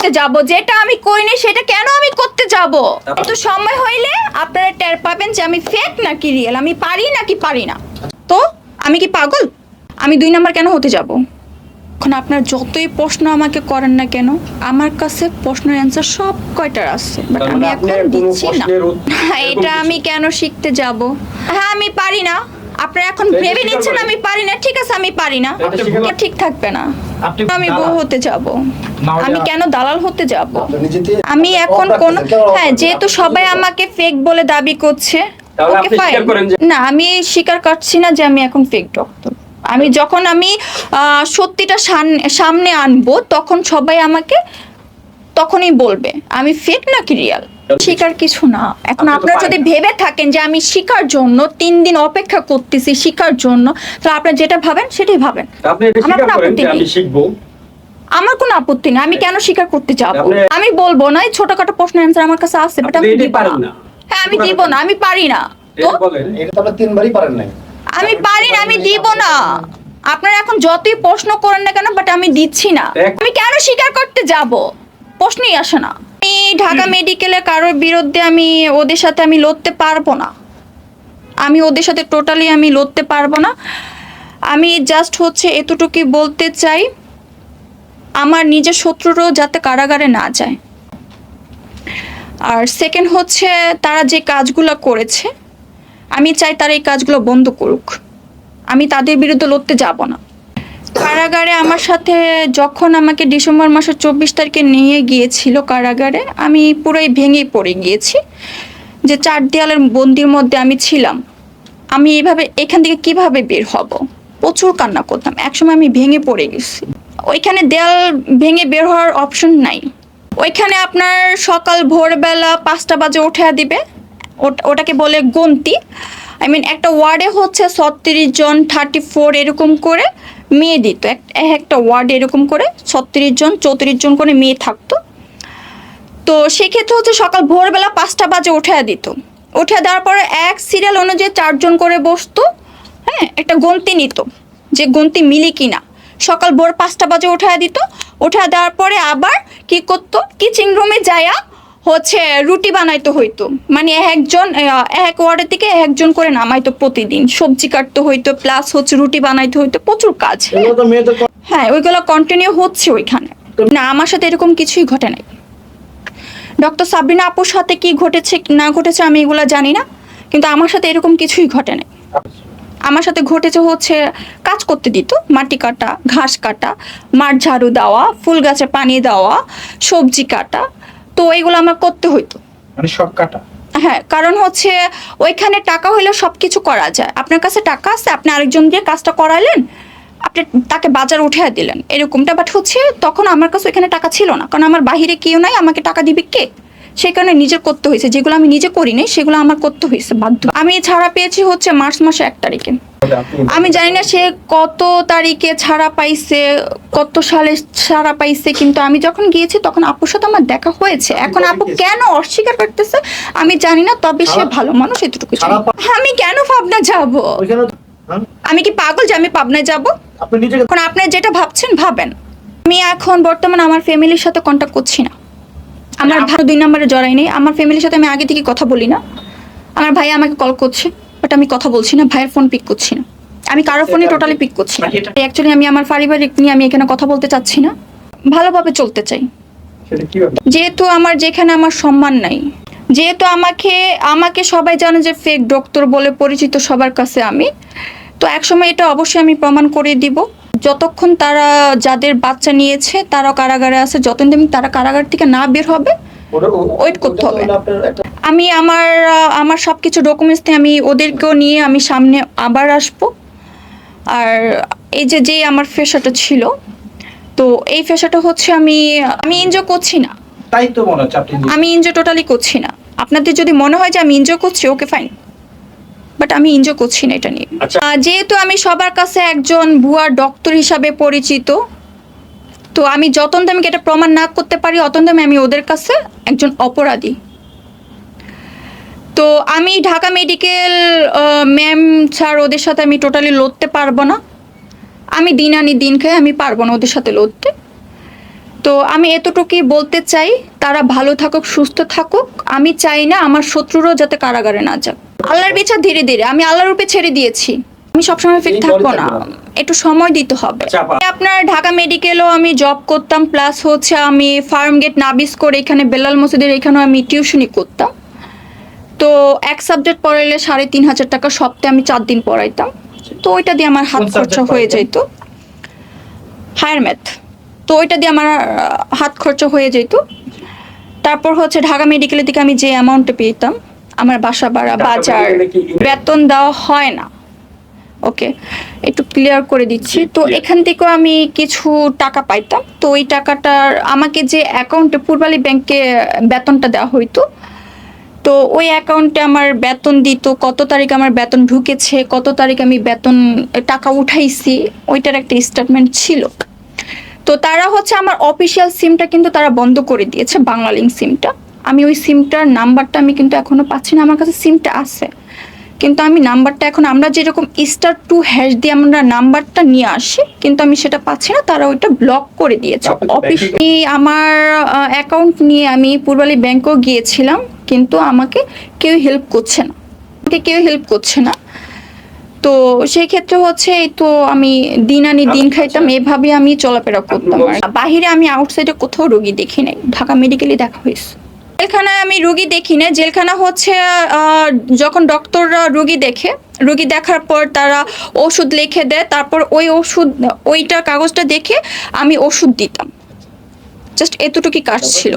করতে যাব যেটা আমি করিনি সেটা কেন আমি করতে যাব? তো সময় হইলে আপনারা টের পাবেন যে আমি ফেক নাকি রিয়েল আমি পারি নাকি পারি না। তো আমি কি পাগল? আমি দুই নাম্বার কেন হতে যাব? এখন আপনার যতই প্রশ্ন আমাকে করেন না কেন আমার কাছে প্রশ্নের অ্যান্সার সব কয়টার আছে বাট আমি মানে এখন দিচ্ছি না। এটা আমি কেন শিখতে যাব? হ্যাঁ আমি পারি না। আপনারা এখন ভেবে নিচ্ছেন আমি পারি না। ঠিক আছে আমি পারি না। ঠিক থাকবে না। আমি বউ হতে যাব। আমি কেন দালাল হতে যাব? আমি এখন কোন হ্যাঁ যেহেতু সবাই আমাকে ফেক বলে দাবি করছে না আমি স্বীকার করছি না যে আমি এখন ফেক ডক্টর আমি যখন আমি সত্যিটা সামনে আনব তখন সবাই আমাকে তখনই বলবে আমি ফেক নাকি রিয়াল শিকার কিছু না। এখন আপনারা যদি ভেবে থাকেন যে আমি শিকার জন্য তিন দিন অপেক্ষা করতেছি শিকার জন্য তাহলে আপনারা যেটা ভাবেন সেটাই ভাবেন। আমার কোনো আপত্তি নেই। শিখব? আমার কোনো আপত্তি নেই। আমি কেন স্বীকার করতে যাব? আমি বলব না এই ছোটখাটো প্রশ্নের অ্যান্সার আমার কাছে আছে বাট আমি দিব না। হ্যাঁ আমি দিব না আমি পারি না। তো? বলেন এটা তো আপনি তিনবারই পারেন নাই। আমি পারি না আমি দিব না। আপনারা এখন যতই প্রশ্ন করেন না কেন বাট আমি দিচ্ছি না। আমি কেন স্বীকার করতে যাব? প্রশ্নই আসে না। ঢাকা মেডিকেলে কারোর বিরুদ্ধে আমি ওদের সাথে আমি লড়তে পারব না। আমি ওদের সাথে টোটালি আমি লড়তে পারব না। আমি জাস্ট হচ্ছে এতটুকুই বলতে চাই, আমার নিজের শত্রুরও যাতে কারাগারে না যায়। আর সেকেন্ড হচ্ছে তারা যে কাজগুলো করেছে, আমি চাই তারা এই কাজগুলো বন্ধ করুক। আমি তাদের বিরুদ্ধে লড়তে যাব না। কারাগারে আমার সাথে যখন আমাকে ডিসেম্বর মাসের চব্বিশ তারিখে নিয়ে গিয়েছিল কারাগারে, আমি পুরোই ভেঙে পড়ে গিয়েছি যে চার দেয়ালের বন্দির মধ্যে আমি ছিলাম। আমি এইভাবে এখান থেকে কীভাবে বের হব? প্রচুর কান্না করতাম। একসময় আমি ভেঙে পড়ে গেছি। ওইখানে দেয়াল ভেঙে বের হওয়ার অপশন নাই। ওইখানে আপনার সকাল ভোরবেলা পাঁচটা বাজে উঠে দিবে। ওট- ওটাকে বলে গন্তি। আই মিন একটা ওয়ার্ডে হচ্ছে ছত্রিশ জন থার্টি ফোর এরকম করে। মেয়ে দিত এক- এক একটা ওয়ার্ডে এরকম করে ছত্রিশ জন, চৌত্রিশ জন করে মেয়ে থাকতো। তো সেক্ষেত্রে হচ্ছে সকাল ভোরবেলা পাঁচটা বাজে উঠে দিত। উঠে দেওয়ার পরে এক সিরিয়াল অনুযায়ী চারজন করে বসতো হ্যাঁ একটা গন্তি নিত, যে গন্তি মিলি কিনা। সকাল ভোর পাঁচটা বাজে উঠে দিত উঠে দেওয়ার পরে আবার কি করতো কিচেন রুমে যায়া হচ্ছে রুটি বানাইতে হইতো। মানে এক একজন এক ওয়ার্ডের থেকে এক একজন করে নামাইতো প্রতিদিন। সবজি কাটতে হইতো প্লাস হচ্ছে রুটি বানাইতে হইতো প্রচুর কাজ। হ্যাঁ। হ্যাঁ ওইগুলো কন্টিনিউ হচ্ছে ওইখানে। না আমার সাথে এরকম কিছুই ঘটে নাই। ডক্টর সাবরিনা আপুর সাথে কি ঘটেছে না ঘটেছে আমি এগুলো জানি না কিন্তু আমার সাথে এরকম কিছুই ঘটে নাই। আমার সাথে ঘটেছে হচ্ছে কাজ করতে দিত মাটি কাটা ঘাস কাটা মাঠ ঝাড়ু দেওয়া ফুল গাছে পানি দেওয়া সবজি কাটা তো এগুলো আমার করতে হইতো। মানে সব কাটা? হ্যাঁ কারণ হচ্ছে ওইখানে টাকা হইলে সব কিছু করা যায়। আপনার কাছে টাকা আছে আপনি আরেকজন দিয়ে কাজটা করাইলেন আপনি তাকে বাজার উঠে দিলেন এরকমটা। বাট হচ্ছে তখন আমার কাছে ওইখানে টাকা ছিল না কারণ আমার বাহিরে কেউ নাই আমাকে টাকা দিবে কে? সেই কারণে নিজের করতে হয়েছে। যেগুলো আমি নিজে করিনি সেগুলো আমার করতে হয়েছে বাধ্য। আমি ছাড়া পেয়েছি হচ্ছে মার্চ মাসে এক তারিখে। আমি জানি না সে কত তারিখে ছাড়া পাইছে কত সালে ছাড়া পাইছে কিন্তু আমি যখন গিয়েছি তখন আপুর সাথে আমার দেখা হয়েছে। এখন আপু কেন অস্বীকার করতেছে আমি জানি না তবে সে ভালো মানুষ এতটুকু। আমি কেন পাবনা যাব? হ্যাঁ? আমি কি পাগল যে আমি পাবনায় যাব? এখন আপনি যেটা ভাবছেন ভাবেন। আমি এখন বর্তমানে আমার ফ্যামিলির সাথে কন্ট্যাক্ট করছি না। আমার ভাই দুই নম্বরে জড়াই নেই। আমার ফ্যামিলির সাথে আমি আগে থেকে কথা বলি না। আমার ভাই আমাকে কল করছে বাট আমি কথা বলছি না ভাইয়ের ফোন পিক করছি না। আমি কারও ফোনে টোটালি পিক করছি না। মানে অ্যাকচুয়ালি আমি আমার পারিবারিক নিয়ে আমি এখানে কথা বলতে চাচ্ছি না। ভালোভাবে চলতে চাই। যেহেতু আমার যেখানে আমার সম্মান নাই যেহেতু আমাকে আমাকে সবাই জানে যে ফেক ডক্টর বলে পরিচিত সবার কাছে আমি তো একসময় এটা অবশ্যই আমি প্রমাণ করে দিব। যতক্ষণ তারা যাদের বাচ্চা নিয়েছে তারা কারাগারে আছে যতদিন তারা কারাগার থেকে না বের হবে ওয়েট করতে হবে। আমি আমার আমার সব কিছু ডকুমেন্টস নিয়ে আমি ওদেরকেও নিয়ে আমি সামনে আবার আসব। আর এই যে যে আমার ফেসাটা ছিল তো এই ফেসাটা হচ্ছে আমি আমি এনজয় করছি না। তাই তো মনে হচ্ছে আমি এনজয় টোটালি করছি না। আপনাদের যদি মনে হয় যে আমি এনজয় করছি ওকে ফাইন বাট আমি এনজয় করছি না এটা নিয়ে। আচ্ছা। যেহেতু আমি সবার কাছে একজন ভুয়া ডক্টর হিসাবে পরিচিত তো আমি যতন আমি এটা প্রমাণ না করতে পারি অতন আমি ওদের কাছে একজন অপরাধী। তো আমি ঢাকা মেডিকেল ম্যাম স্যার ওদের সাথে আমি টোটালি লড়তে পারব না। আমি দিন আনি দিন খাই আমি পারব না ওদের সাথে লড়তে। তো আমি এতটুকুই বলতে চাই তারা ভালো থাকুক সুস্থ থাকুক। আমি চাই না আমার শত্রুরও যাতে কারাগারে না যাক। আল্লাহর বিচার ধীরে ধীরে আমি আল্লাহর রূপে ছেড়ে দিয়েছি। আমি সবসময় ফিট থাকব না। একটু সময় দিতে হবে। আচ্ছা, আপনার ঢাকা মেডিকেলও আমি জব করতাম প্লাস হচ্ছে আমি ফার্ম গেট নাবিস করে এখানে বেলাল মসজিদের এখানেও আমি টিউশনি করতাম। তো এক সাবজেক্ট পড়াইলে সাড়ে তিন হাজার টাকা সপ্তাহে আমি চার দিন পড়াইতাম। তো ওইটা দিয়ে আমার হাত খরচা হয়ে যেত হায়ার ম্যাথ তো ওইটা দিয়ে আমার হাত খরচা হয়ে যেত তারপর হচ্ছে ঢাকা মেডিকেলের দিকে আমি যে অ্যামাউন্টে পেতাম আমার বাসা ভাড়া বাজার বেতন দেওয়া হয় না। ওকে একটু ক্লিয়ার করে দিচ্ছি। তো এখান থেকেও আমি কিছু টাকা পাইতাম। তো ওই টাকাটার আমাকে যে অ্যাকাউন্টে পূর্বালী ব্যাংকে বেতনটা দেওয়া হইতো তো ওই অ্যাকাউন্টে আমার বেতন দিত কত তারিখ আমার বেতন ঢুকেছে কত তারিখ আমি বেতন টাকা উঠাইছি ওইটার একটা স্টেটমেন্ট ছিল। তো তারা হচ্ছে আমার অফিসিয়াল সিমটা কিন্তু তারা বন্ধ করে দিয়েছে বাংলালিং সিমটা আমি ওই সিমটার নাম্বারটা আমি কিন্তু এখনও পাচ্ছি না আমার কাছে সিমটা আছে। কিন্তু আমি নাম্বারটা এখন আমরা যেরকম স্টার টু হ্যাশ দিয়ে আমরা নাম্বারটা নিয়ে আসি কিন্তু আমি সেটা পাচ্ছি না তারা ওইটা ব্লক করে দিয়েছে। অফিস আমার অ্যাকাউন্ট নিয়ে আমি পূর্বালী ব্যাংকেও গিয়েছিলাম কিন্তু আমাকে কেউ হেল্প করছে না। আমাকে কেউ হেল্প করছে না। তো সেই ক্ষেত্রে হচ্ছে এই তো আমি দিন আনি দিন আচ্ছা, খাইতাম আচ্ছা। এভাবে আমি চলাফেরা করতাম। আর বলছি- বাহিরে আমি আউটসাইডে কোথাও রোগী দেখি নাই ঢাকা মেডিকেলে দেখা হয়েছে। জেলখানায় আমি রুগী দেখি না জেলখানা হচ্ছে যখন ডক্টররা রুগী দেখে রুগী দেখার পর তারা ওষুধ লিখে দেয় তারপর ওই ওষুধ ওইটা কাগজটা দেখে আমি ওষুধ দিতাম। জাস্ট এতটুকুই কাজ ছিল।